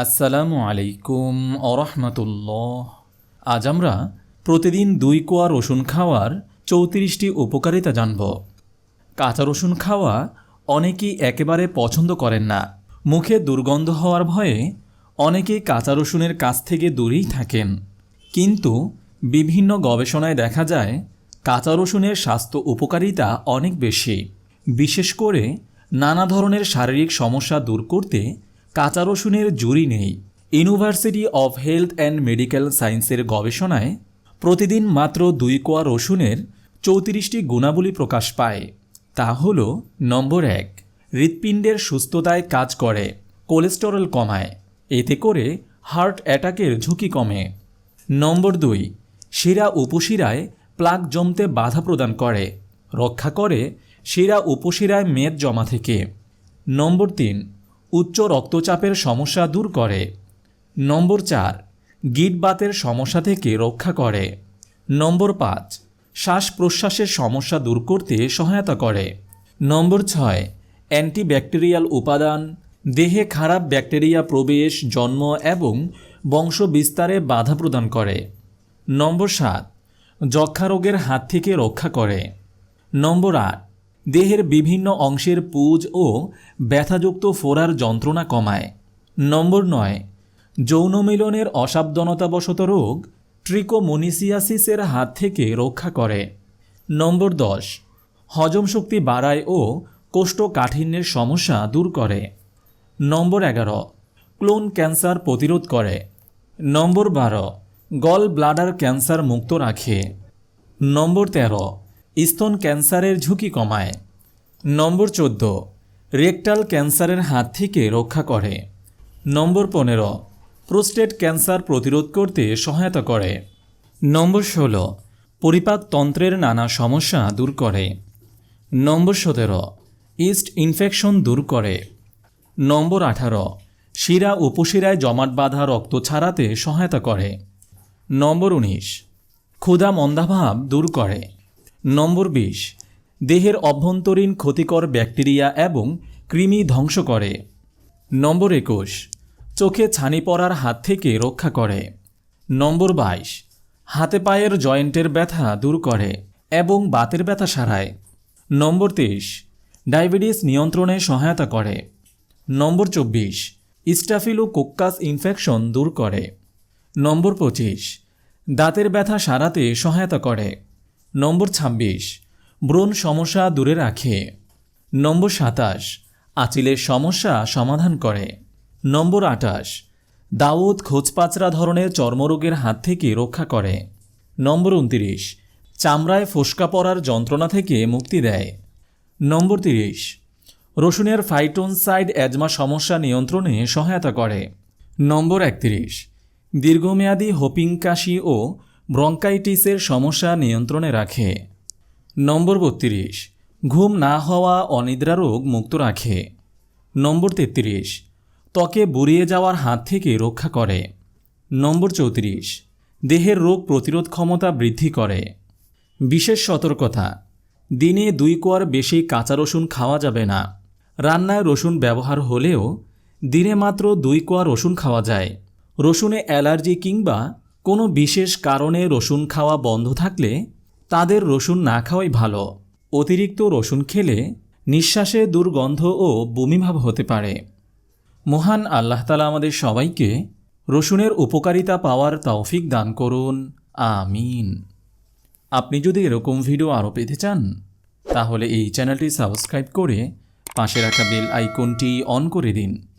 আসসালামু আলাইকুম আরহামতুল্লাহ আজ আমরা প্রতিদিন দুই কোয়া রসুন খাওয়ার চৌত্রিশটি উপকারিতা জানব। কাঁচা রসুন খাওয়া অনেকেই একেবারে পছন্দ করেন না। মুখে দুর্গন্ধ হওয়ার ভয়ে অনেকেই কাঁচা রসুনের কাছ থেকে দূরেই থাকেন। কিন্তু বিভিন্ন গবেষণায় দেখা যায়, কাঁচা রসুনের স্বাস্থ্য উপকারিতা অনেক বেশি। বিশেষ করে নানা ধরনের শারীরিক সমস্যা দূর করতে কাঁচা রসুনের জুরি নেই। University of health and medical সায়েন্সের গবেষণায় প্রতিদিন মাত্র দুই কোয়া রসুনের চৌত্রিশটি গুণাবলী প্রকাশ পায়। তা হল, নম্বর এক, হৃৎপিণ্ডের সুস্থতায় কাজ করে, কোলেস্টেরল কমায়, এতে করে হার্ট অ্যাটাকের ঝুঁকি কমে। নম্বর দুই, শিরা উপশিরায় প্লাক জমতে বাধা প্রদান করে, রক্ষা করে শিরা উপশিরায় মেদ জমা থেকে। নম্বর তিন উচ্চ রক্তচাপের সমস্যা দূর করে। নম্বর চার গিটবাতের সমস্যা থেকে রক্ষা করে। নম্বর পাঁচ, শ্বাস প্রশ্বাসের সমস্যা দূর করতে সহায়তা করে। নম্বর ছয়, অ্যান্টিব্যাকটেরিয়াল উপাদান, দেহে খারাপ ব্যাকটেরিয়া প্রবেশ, জন্ম এবং বংশ বিস্তারে বাধা প্রদান করে। নম্বর সাত যক্ষা রোগের হাত থেকে রক্ষা করে। নম্বর আট দেহের বিভিন্ন অংশের পুজ ও ব্যথাযুক্ত ফোড়ার যন্ত্রণা কমায়। নম্বর নয়, যৌন মিলনের অসাবধানতাবশত রোগ ট্রিকোমোনিসিয়াসিসের হাত থেকে রক্ষা করে। নম্বর দশ, হজম শক্তি বাড়ায় ও কোষ্ঠকাঠিন্যের সমস্যা দূর করে। নম্বর এগারো, ক্লোন ক্যান্সার প্রতিরোধ করে। নম্বর বারো, গল ব্লাডার ক্যান্সার মুক্ত রাখে। নম্বর তেরো স্তন ক্যান্সারের ঝুঁকি কমায়। নম্বর চোদ্দ, রেকটাল ক্যান্সারের হাত থেকে রক্ষা করে। নম্বর পনেরো, প্রোস্টেট ক্যান্সার প্রতিরোধ করতে সহায়তা করে। নম্বর ষোলো পরিপাকতন্ত্রের নানা সমস্যা দূর করে। নম্বর সতেরো, ইস্ট ইনফেকশন দূর করে। নম্বর আঠারো, শিরা উপশিরায় জমাট বাঁধা রক্ত ছাড়াতে সহায়তা করে। নম্বর উনিশ, ক্ষুধা মন্দাভাব দূর করে। নম্বর বিশ, দেহের অভ্যন্তরীণ ক্ষতিকর ব্যাকটেরিয়া এবং কৃমি ধ্বংস করে। নম্বর একুশ, চোখে ছানি পড়ার হাত থেকে রক্ষা করে। নম্বর বাইশ, হাতে পায়ের জয়েন্টের ব্যথা দূর করে এবং বাতের ব্যথা সারায়। নম্বর তেইশ, ডায়াবেটিস নিয়ন্ত্রণে সহায়তা করে। নম্বর চব্বিশ স্টাফিলো কোক্কাস ইনফেকশন দূর করে। নম্বর পঁচিশ, দাঁতের ব্যথা সারাতে সহায়তা করে। নম্বর ছাব্বিশ, ব্রণ সমস্যা দূরে রাখে। নম্বর সাতাশ, আচিলের সমস্যা সমাধান করে। নম্বর আটাশ দাউদ খোঁজপাচরা ধরনের চর্মরোগের হাত থেকে রক্ষা করে। নম্বর উনতিরিশ, চামড়ায় ফোসকা পড়ার যন্ত্রণা থেকে মুক্তি দেয়। নম্বর তিরিশ, রসুনের ফাইটোনসাইড অ্যাজমা সমস্যা নিয়ন্ত্রণে সহায়তা করে। নম্বর একত্রিশ, দীর্ঘমেয়াদী হোপিং কাশি ও ব্রঙ্কাইটিসের সমস্যা নিয়ন্ত্রণে রাখে। নম্বর বত্রিশ, ঘুম না হওয়া অনিদ্রা রোগ মুক্ত রাখে। নম্বর তেত্রিশ, ত্বকে বুড়িয়ে যাওয়ার হাত থেকে রক্ষা করে। নম্বর চৌত্রিশ, দেহের রোগ প্রতিরোধ ক্ষমতা বৃদ্ধি করে। বিশেষ সতর্কতা, দিনে দুই কোয়ার বেশি কাঁচা রসুন খাওয়া যাবে না। রান্নায় রসুন ব্যবহার হলেও দিনে মাত্র দুই কোয়া রসুন খাওয়া যায়। রসুনে অ্যালার্জি কিংবা কোনো বিশেষ কারণে রসুন খাওয়া বন্ধ থাকলে তাদের রসুন না খাওয়াই ভালো। অতিরিক্ত রসুন খেলে নিঃশ্বাসে দুর্গন্ধ ও বমিভাব হতে পারে। মহান আল্লাহ তালা আমাদের সবাইকে রসুনের উপকারিতা পাওয়ার তৌফিক দান করুন। আমিন। আপনি যদি এরকম ভিডিও আরও পেতে চান, তাহলে এই চ্যানেলটি সাবস্ক্রাইব করে পাশে রাখা বেল আইকনটি অন করে দিন।